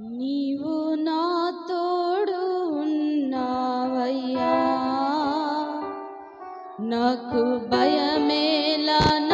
నీవు నా తోడు ఉన్నావయ్యా. నాకు భయమేలా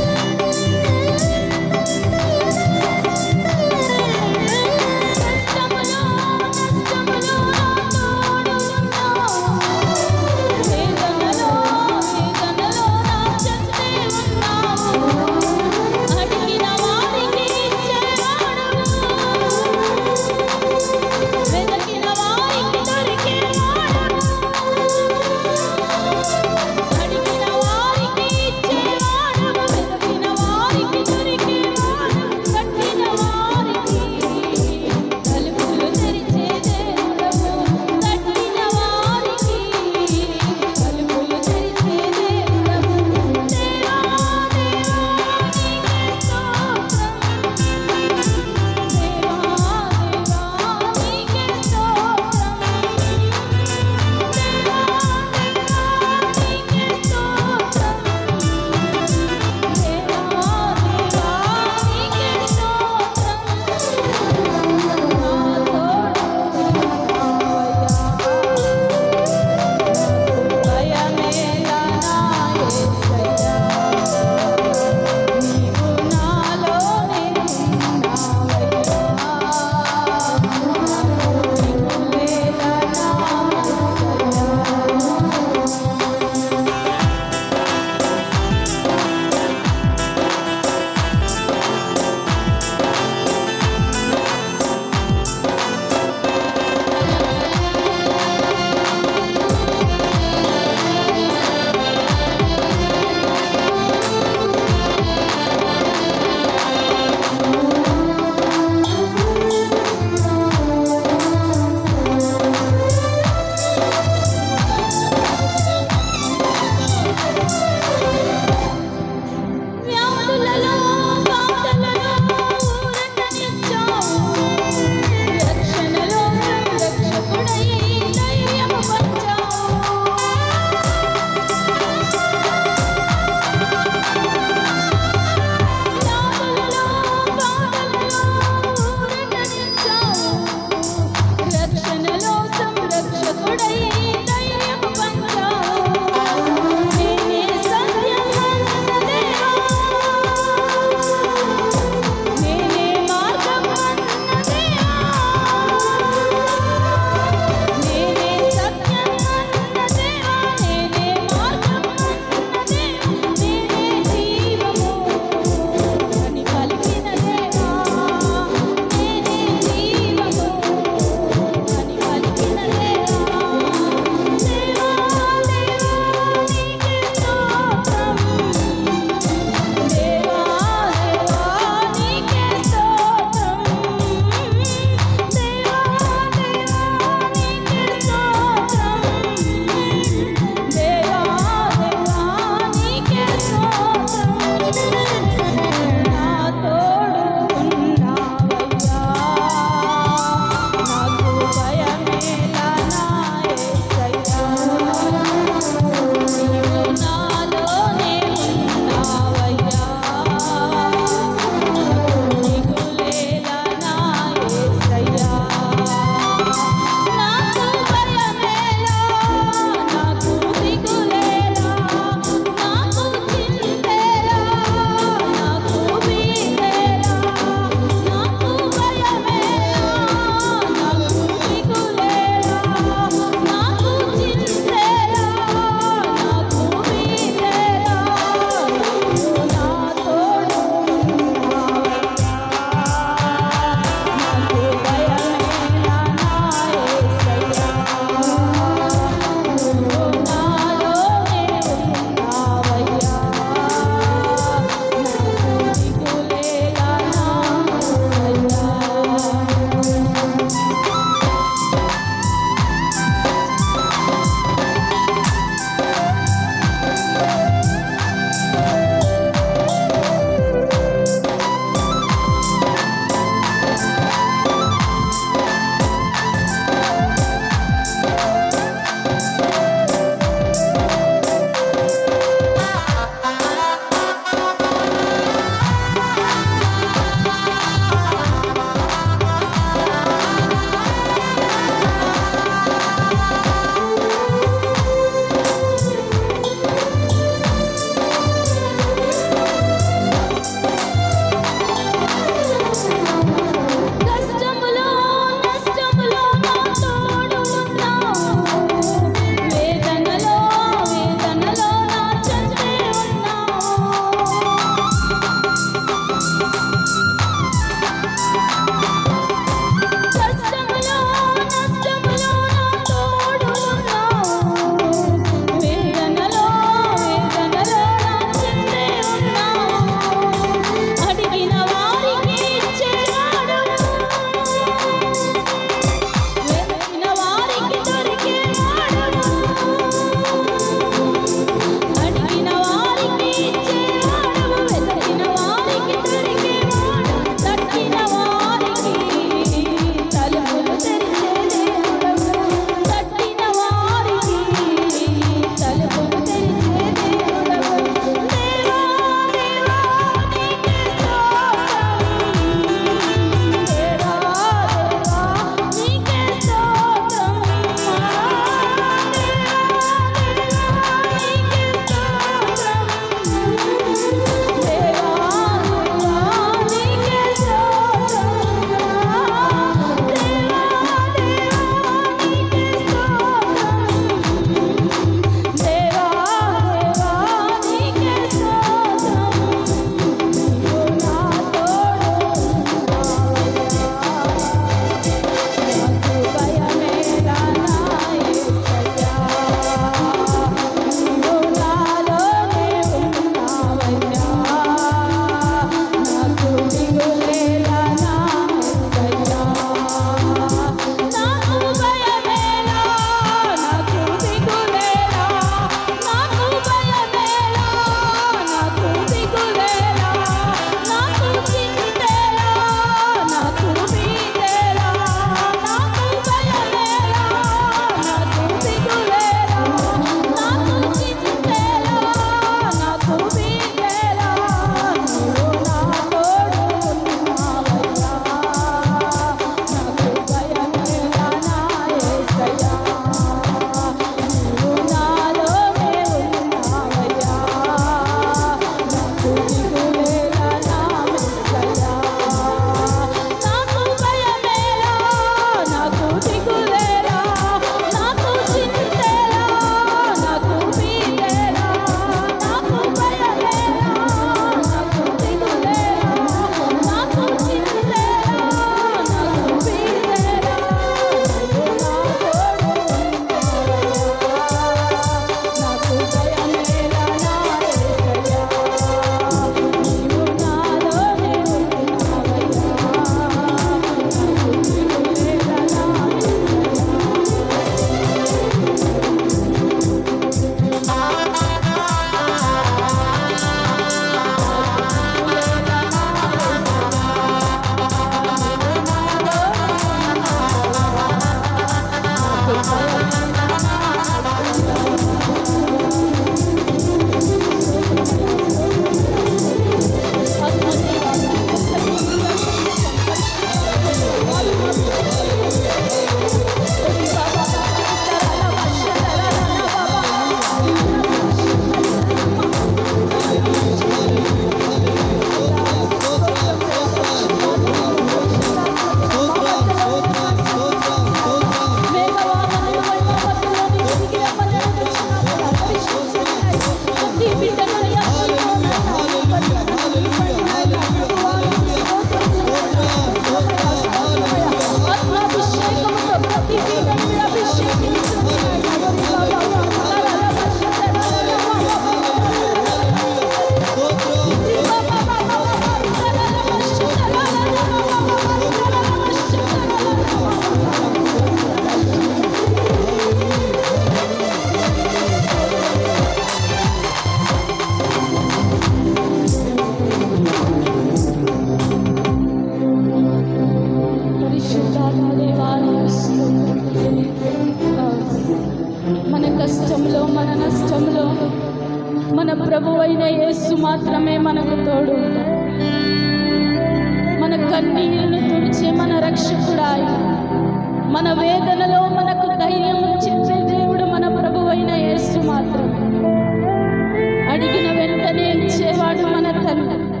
మన తండ్రి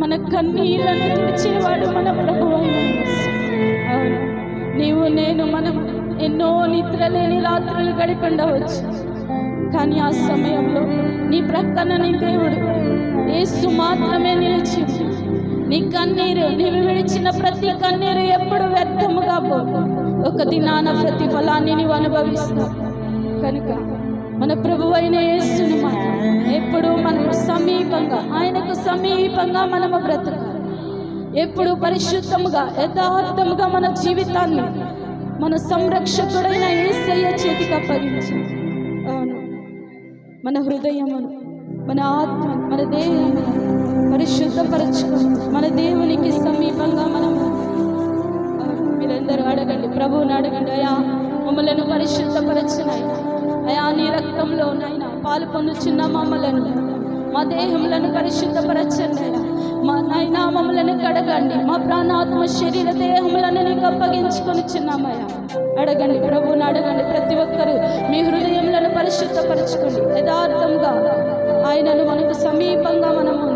మన కన్నీళ్ళను తుడిచేవాడు మన ప్రభు అవును. నీవు నేను మనం ఎన్నో నిద్రలేని రాత్రులు గడిపిండవచ్చు కానీ ఆ సమయంలో నీ ప్రక్కన నీ దేవుడు యేసు మాత్రమే నిలిచి నీ కన్నీరు నీవు విడిచిన ప్రతి కన్నీరు ఎప్పుడు వ్యర్థము కాబో ఒక దినాన ప్రతిఫలాన్ని నీవు అనుభవిస్తావు. కనుక మన ప్రభు అయిన యేసుని మనం ఎప్పుడు మనం సమీపంగా ఆయనకు సమీపంగా మనము బ్రతకాలి. ఎప్పుడు పరిశుద్ధముగా యథార్థముగా మన జీవితాన్ని మన సంరక్షకుడైన ఏసయ్య చేతికి అప్పగించి. అవును. మన హృదయమును మన ఆత్మ మన దేహము పరిశుద్ధపరచుకొని మన దేవునికి సమీపంగా మనం మీరందరూ అడగండి ప్రభువుని అడగండి అయా మమ్మలను పరిశుద్ధపరచినాయి అయా నీ రక్తంలో నాయన పాలు పొందుచున్న మమ్మలను. మా దేహములను పరిశుద్ధపరచండి. మా నాయన మమ్మలను కడగండి. మా ప్రాణాత్మ శరీర దేహములను నీకు అప్పగించుకొని చిన్నామయ్యా అడగండి ప్రభువుని అడగండి ప్రతి ఒక్కరూ. మీ హృదయములను పరిశుద్ధపరచుకోండి. యథార్థంగా ఆయనను మనకు సమీపంగా మనము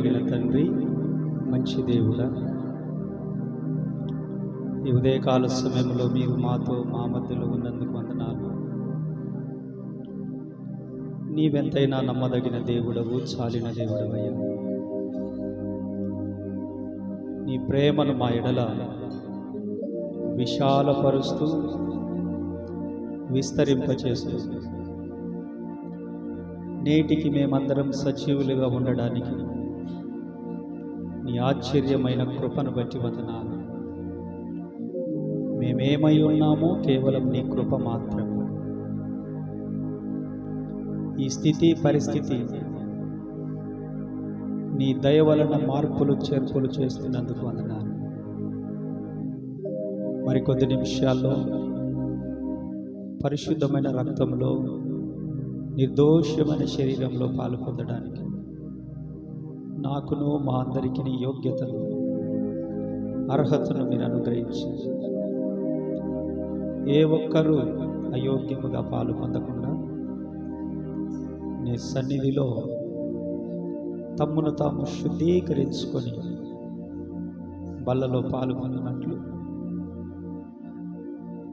కలిగిన తండ్రి మంచి దేవుడ. ఈ ఉదయకాల సమయంలో మీరు మాతో మా మధ్యలో ఉన్నందుకు వందనాలు. నీవెంతైనా నమ్మదగిన దేవుడవు చాలిన దేవుడవయ్యా. నీ ప్రేమను మా ఎడల విశాలపరుస్తూ విస్తరింపచేస్తూ నేటికి మేమందరం సజీవులుగా ఉండడానికి నీ ఆశ్చర్యమైన కృపను బట్టి వందనాలు. మేమేమై ఉన్నామో కేవలం నీ కృప మాత్రమే. ఈ స్థితి పరిస్థితి నీ దయ వలన మార్పులు చేర్పులు చేస్తున్నందుకు వందనాలు. మరికొద్ది నిమిషాల్లో పరిశుద్ధమైన రక్తంలో నిర్దోషమైన శరీరంలో పాలు పొందడానికి నాకును మా అందరికీ నీ యోగ్యతను అర్హతను మీరు అనుగ్రహించి. ఏ ఒక్కరూ అయోగ్యముగా పాలు పొందకుండా నీ సన్నిధిలో తమ్మును తాము శుద్ధీకరించుకొని బల్లలో పాలు పొందినట్లు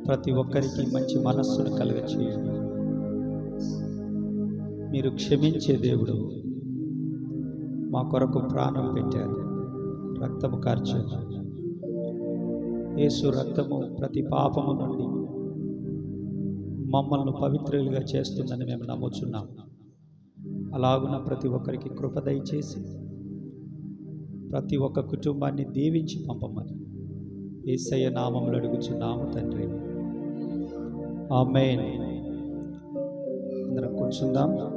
ప్రతి ఒక్కరికి మంచి మనస్సును కలుగచేయండి. మీరు క్షమించే దేవుడు. మా కొరకు ప్రాణం పెట్టారు. రక్తము కార్చారు. యేసు రక్తము ప్రతి పాపము నుండి మమ్మల్ని పవిత్రులుగా చేస్తుందని మేము నమ్ముచున్నాం. అలాగున ప్రతి ఒక్కరికి కృప దయచేసి ప్రతి ఒక్క కుటుంబాన్ని దీవించి పంపమని ఏసయ్య నామంలో అడుగుచున్నాము తండ్రి. ఆమె అందరం కూర్చుందాం.